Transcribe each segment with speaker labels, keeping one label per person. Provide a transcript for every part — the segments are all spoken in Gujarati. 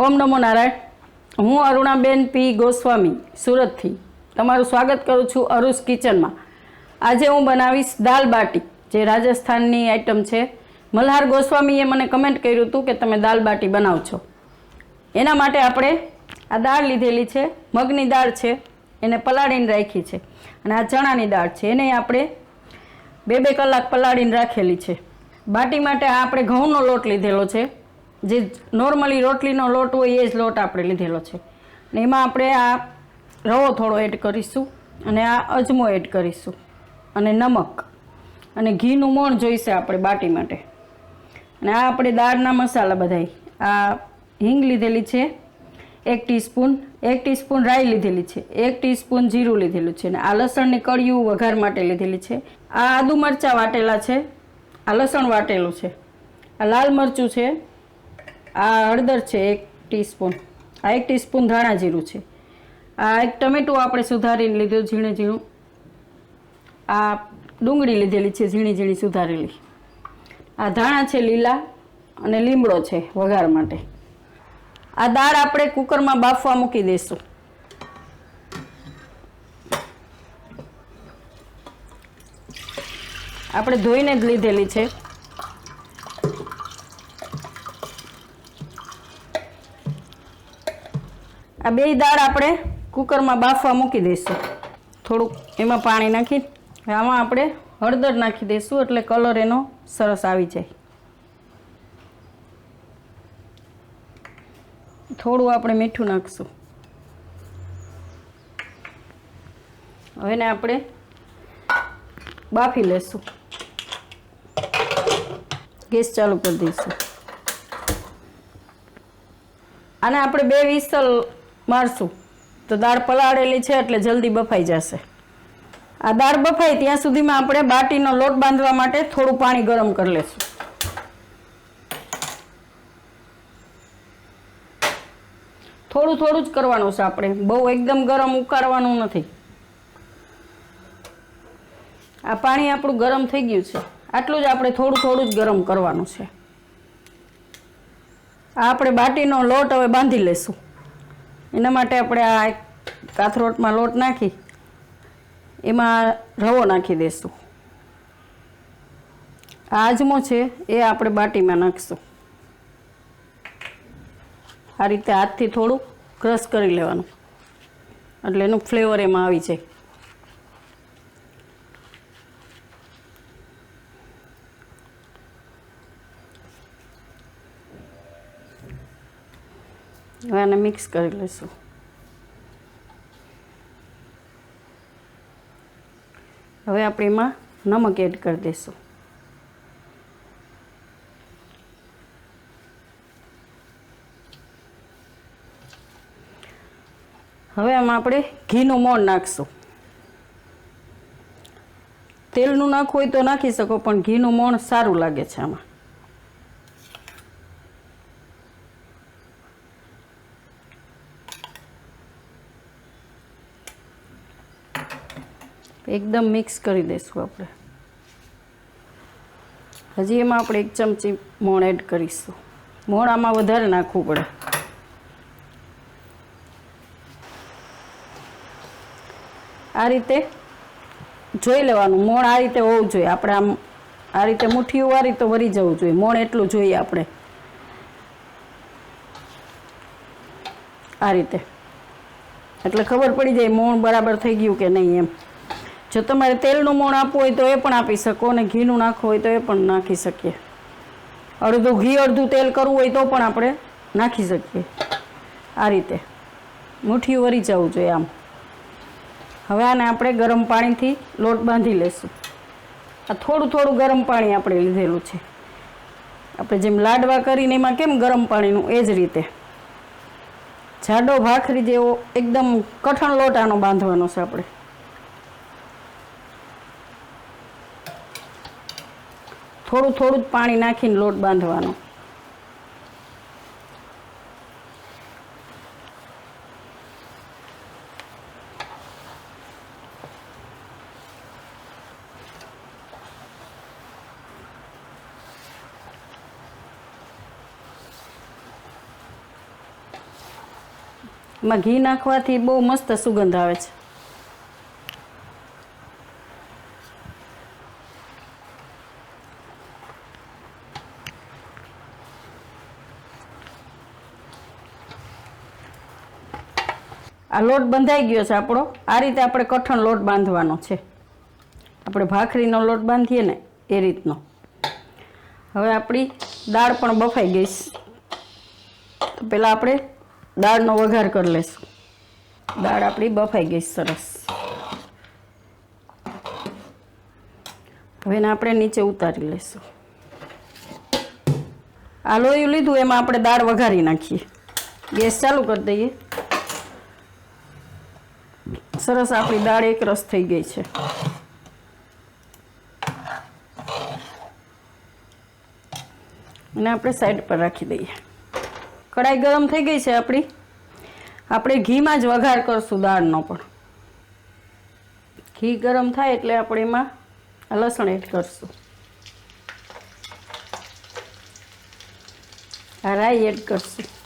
Speaker 1: ઓમ નમો નારાયણ. હું અરુણાબેન પી ગોસ્વામી, સુરતથી. તમારું સ્વાગત કરું છું અરુસ કિચનમાં. આજે હું બનાવીશ દાલ બાટી, જે રાજસ્થાનની આઈટમ છે. મલ્હાર ગોસ્વામીએ મને કમેન્ટ કર્યું હતું કે તમે દાલ બાટી બનાવશો એના માટે આપણે આ દાળ લીધેલી છે, મગની દાળ છે, એને પલાળીને રાખી છે. અને આ ચણાની દાળ છે, એને આપણે બે બે કલાક પલાળીને રાખેલી છે. બાટી માટે આ આપણે ઘઉંનો લોટ લીધેલો છે. જે નોર્મલી રોટલીનો લોટ હોય એ જ લોટ આપણે લીધેલો છે. ને એમાં આપણે આ રવો થોડો એડ કરીશું અને આ અજમો એડ કરીશું અને નમક અને ઘીનું મોણ જોઈશે આપણે બાટી માટે. અને આ આપણે દાળના મસાલા બધા આ હિંગ લીધેલી છે, એક ટીસ્પૂન એક ટીસ્પૂન રાઈ લીધેલી છે, એક ટીસ્પૂન જીરું લીધેલું છે અને આ લસણની કળિયું વઘાર માટે લીધેલી છે. આ આદુ મરચાં વાટેલા છે, આ લસણ વાટેલું છે, આ લાલ મરચું છે આ હળદર છે એક ટીસ્પૂન. આ એક ટીસ્પૂન ધાણા જીરું છે. આ એક ટમેટું આપણે સુધારીને લીધું, ઝીણે ઝીણું. આ ડુંગળી લીધેલી છે, ઝીણી ઝીણી સુધારેલી. આ ધાણા છે લીલા અને લીમડો છે વઘાર માટે. આ દાળ આપણે કુકરમાં બાફવા મૂકી દઈશું. આપણે ધોઈને જ લીધેલી છે. આ બે દાળ આપણે કુકરમાં બાફવા મૂકી દઈશું. થોડુંક એમાં પાણી નાખી આમાં આપણે હળદર નાખી દઈશું એટલે કલર એનો સરસ આવી જાય. થોડું આપણે મીઠું નાખશું. હવે એને આપણે બાફી લેશું. ગેસ ચાલુ કરી દઈશું. આને આપણે બે વિસલ મારશું. તો દાળ પલાળેલી છે એટલે જલ્દી બફાઈ જશે. આ દાળ બફાય ત્યાં સુધીમાં આપણે બાટીનો લોટ બાંધવા માટે થોડું પાણી ગરમ કરી લેશું. થોડું થોડું જ કરવાનું છે આપણે. બહુ એકદમ ગરમ ઉકાળવાનું નથી. આ પાણી આપણું ગરમ થઈ ગયું છે. આટલું જ આપણે થોડું થોડું જ ગરમ કરવાનું છે. આ આપણે બાટીનો લોટ હવે બાંધી લેશું. એના માટે આપણે આ કાથરોટમાં લોટ નાખી, એમાં રવો નાખી દઈશું આજમો છે, એ આપણે બાટીમાં નાખીશું. આ રીતે હાથથી થોડું ક્રશ કરી લેવાનું. એટલે એનું ફ્લેવર એમાં આવી જાય. હવે આને મિક્સ કરી લઈશું. હવે આપણે એમાં નમક એડ કરી દઈશું. હવે આમાં આપણે ઘીનું મોણ નાખશું. તેલનું નાખવું હોય તો નાખી શકો, પણ ઘીનું મોણ સારું લાગે છે આમાં. એકદમ મિક્સ કરી દઈશું આપણે. હજી એમાં આપણે એક ચમચી મોણ એડ કરીશું. મોણ આમાં વધારે નાખવું પડે. આ રીતે જોઈ લેવાનું. મોણ આ રીતે હોવું જોઈએ. આપણે આમ આ રીતે મુઠ્ઠી વારી તો વરી જવું જોઈએ. મોણ એટલું જોઈએ આપણે. આ રીતે. એટલે ખબર પડી જાય મોણ બરાબર થઈ ગયું કે નહીં એમ. જો તમારે તેલનું મોણ આપવું હોય તો એ પણ આપી શકો અને ઘીનું નાખવું હોય તો એ પણ નાખી શકીએ. અડધું ઘી, અડધું તેલ કરવું હોય તો પણ આપણે નાખી શકીએ. આ રીતે. મુઠ્ઠી વરી જવું જોઈએ આમ. હવે આને આપણે ગરમ પાણીથી લોટ બાંધી લેશું. આ થોડું થોડું ગરમ પાણી આપણે લીધેલું છે. આપણે જેમ લાડવા કરીને એમાં કેમ ગરમ પાણીનું, એ જ રીતે. જાડો ભાખરી જેવો એકદમ કઠણ લોટ આનો બાંધવાનો છે આપણે. થોડું થોડું જ પાણી નાખીને લોટ બાંધવાનો. માં ઘી નાખવાથી બહુ મસ્ત સુગંધ આવે છે. આ લોટ બંધાઈ ગયો છે આપણો. આ રીતે આપણે કઠણ લોટ બાંધવાનો છે. આપણે ભાખરીનો લોટ બાંધીએ ને એ રીતનો. હવે આપણી દાળ પણ બફાઈ ગઈ તો પહેલાં આપણે દાળનો વઘાર કરી લઈશું દાળ આપણી બફાઈ ગઈ સરસ. હવે એને આપણે નીચે ઉતારી લઈશું આ લોયું લીધું, એમાં આપણે દાળ વઘારી નાખીએ. ગેસ ચાલુ કરી દઈએ. સરસ આપણી દાળ એક રસ થઈ ગઈ છે. અને આપણે સાઈડ પર રાખી દઈએ. કડાઈ ગરમ થઈ ગઈ છે આપણી. આપણે ઘીમાં જ વઘાર કરશું દાળનો પણ. ઘી ગરમ થાય એટલે આપણે એમાં લસણ એડ કરશું. રાઈ એડ કરશું.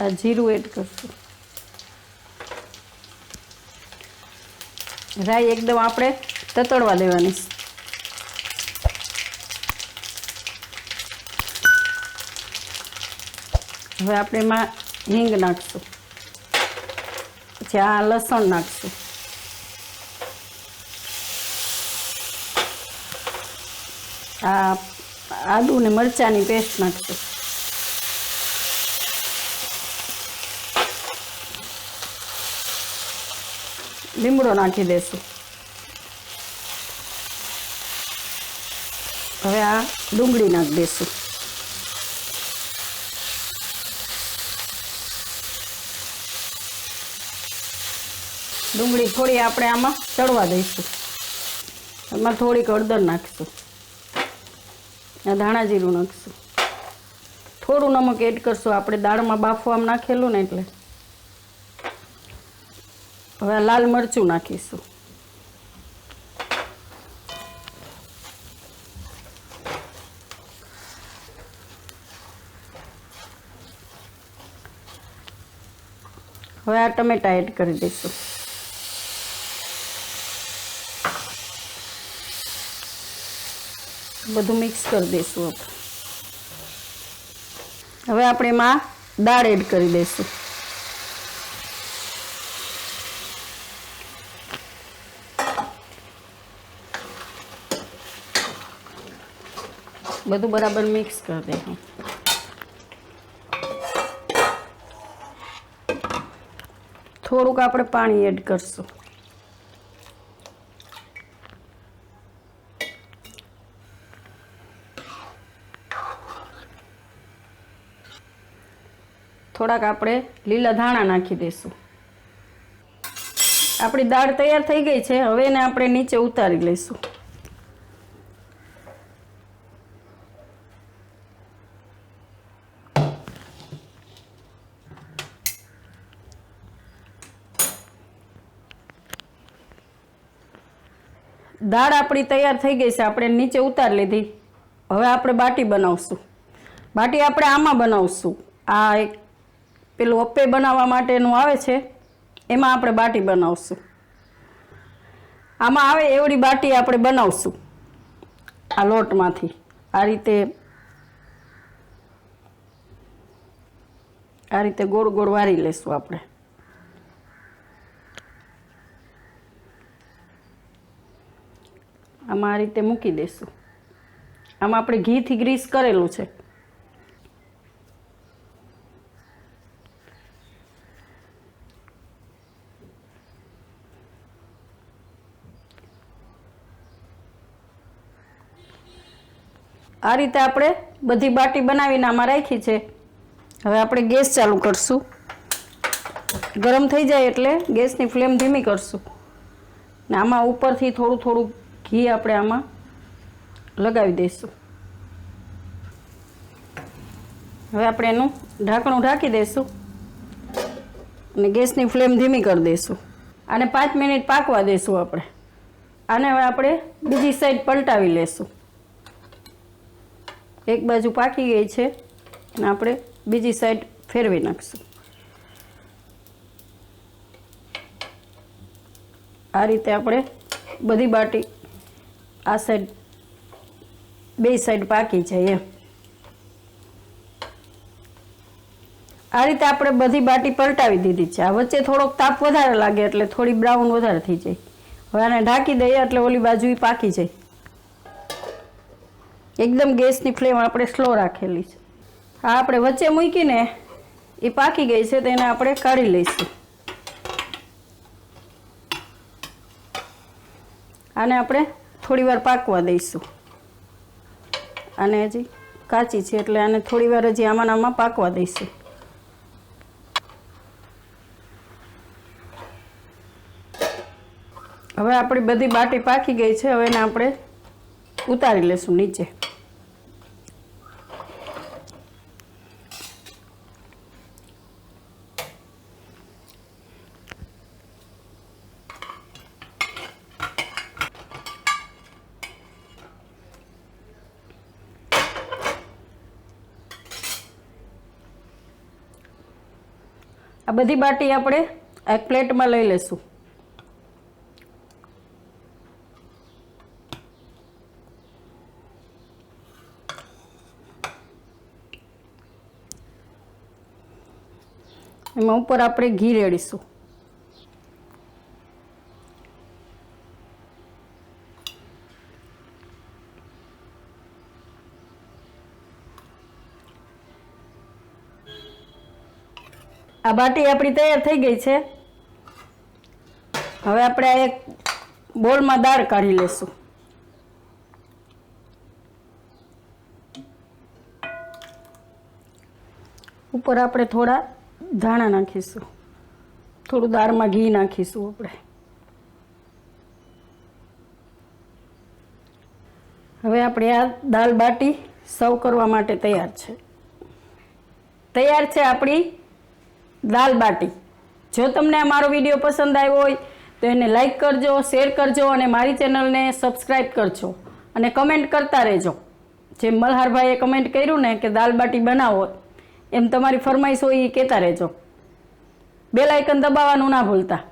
Speaker 1: આ જીરું એડ કરશું. રાઈ એકદમ આપણે તતડવા દેવાની. હવે આપણે એમાં હિંગ નાખશું. પછી આ લસણ નાખશું. આ આદુ ને મરચાંની પેસ્ટ નાખશું. લીમડો નાખી દેશું. હવે આ ડુંગળી નાખી દેશું. ડુંગળી થોડી આપણે આમાં ચડવા દઈશું. એમાં થોડીક હળદર નાખીશું. આ ધાણા જીરું નાખીશું. થોડું નમક એડ કરશું. આપણે દાળમાં બાફવામાં નાખેલું ને એટલે. હવે લાલ મરચું નાખીશું. હવે આ ટમેટા એડ કરી દઈશું. બધું મિક્સ કરી દઈશું હવે આપણે એમાં દાળ એડ કરી દઈશું. બધું બરાબર મિક્સ કરી દઈશું થોડુંક આપણે પાણી એડ કરશું. થોડાક આપણે લીલા ધાણા નાખી દઈશું આપણી દાળ તૈયાર થઈ ગઈ છે. હવે એને આપણે નીચે ઉતારી લઈશું. દાળ આપણી તૈયાર થઈ ગઈ છે, આપણે નીચે ઉતાર લીધી. હવે આપણે બાટી બનાવશું. બાટી આપણે આમાં બનાવશું. આ એક પેલું અપ્પે બનાવવા માટેનું આવે છે, એમાં આપણે બાટી બનાવશું. આમાં આવે એવડી બાટી આપણે બનાવશું, આ લોટમાંથી. આ રીતે આ રીતે ગોળ ગોળ વારી લેશું આપણે. આમાં આ રીતે મૂકી દઈશું આમાં આપણે ઘીથી ગ્રીસ કરેલું છે. આ રીતે આપણે બધી બાટી બનાવીને આમાં રાખી છે. હવે આપણે ગેસ ચાલુ કરશું. ગરમ થઈ જાય એટલે ગેસની ફ્લેમ ધીમી કરશું. ને આમાં ઉપરથી થોડું થોડું ઘી આપણે આમાં લગાવી દઈશું. હવે આપણે એનું ઢાંકણું ઢાંકી દઈશું અને ગેસની ફ્લેમ ધીમી કરી દઈશું. આને પાંચ મિનિટ પાકવા દઈશું આપણે. આને હવે આપણે બીજી સાઈડ પલટાવી લેશું. એક બાજુ પાકી ગઈ છે અને આપણે બીજી સાઈડ ફેરવી નાખશું. આ રીતે આપણે બધી બાટી આ સાઈડ બે સાઈડ પાકી જાય એમ. આ રીતે આપણે બધી બાટી પલટાવી દીધી છે. આ વચ્ચે થોડોક તાપ વધારે લાગે એટલે થોડી બ્રાઉન વધારે થઈ જાય. હવે આને ઢાંકી દઈએ એટલે ઓલી બાજુ પાકી જાય. એકદમ ગેસની ફ્લેમ આપણે સ્લો રાખેલી છે. આ આપણે વચ્ચે મૂકીને એ પાકી ગઈ છે તેને આપણે કાઢી લઈશું. આને આપણે થોડી વાર પાકવા દઈશું. અને હજી કાચી છે એટલે આને થોડી વાર હજી આમાં આમાં પાકવા દઈશું. હવે આપણી બધી બાટી પાકી ગઈ છે, હવે એને આપણે ઉતારી લેશું નીચે. બધી બાટી આપણે એક પ્લેટમાં લઈ લેશું. એમાં ઉપર આપણે ઘી રેડીશું. આ બાટી આપણી તૈયાર થઈ ગઈ છે. હવે આપણે આ એક બોલમાં દાળ કાઢી લેશું. ઉપર આપણે થોડા ધાણા નાખીશું. થોડું દાળમાં ઘી નાખીશું આપણે. હવે આપણે આ દાળ બાટી સર્વ કરવા માટે તૈયાર છે. તૈયાર છે આપણી દાલ બાટી. જો તમને આ મારો વીડિયો પસંદ આવ્યો હોય, તો એને લાઈક કરજો શેર કરજો અને મારી ચેનલને સબસ્ક્રાઈબ કરજો. અને કમેન્ટ કરતા રહેજો. જે મલ્હારભાઈએ કમેન્ટ કર્યું ને કે દાલ બાટી બનાવો, એમ તમારી ફરમાઈશ હોય એ કહેતા રહેજો. બેલ દબાવવાનું ના ભૂલતા.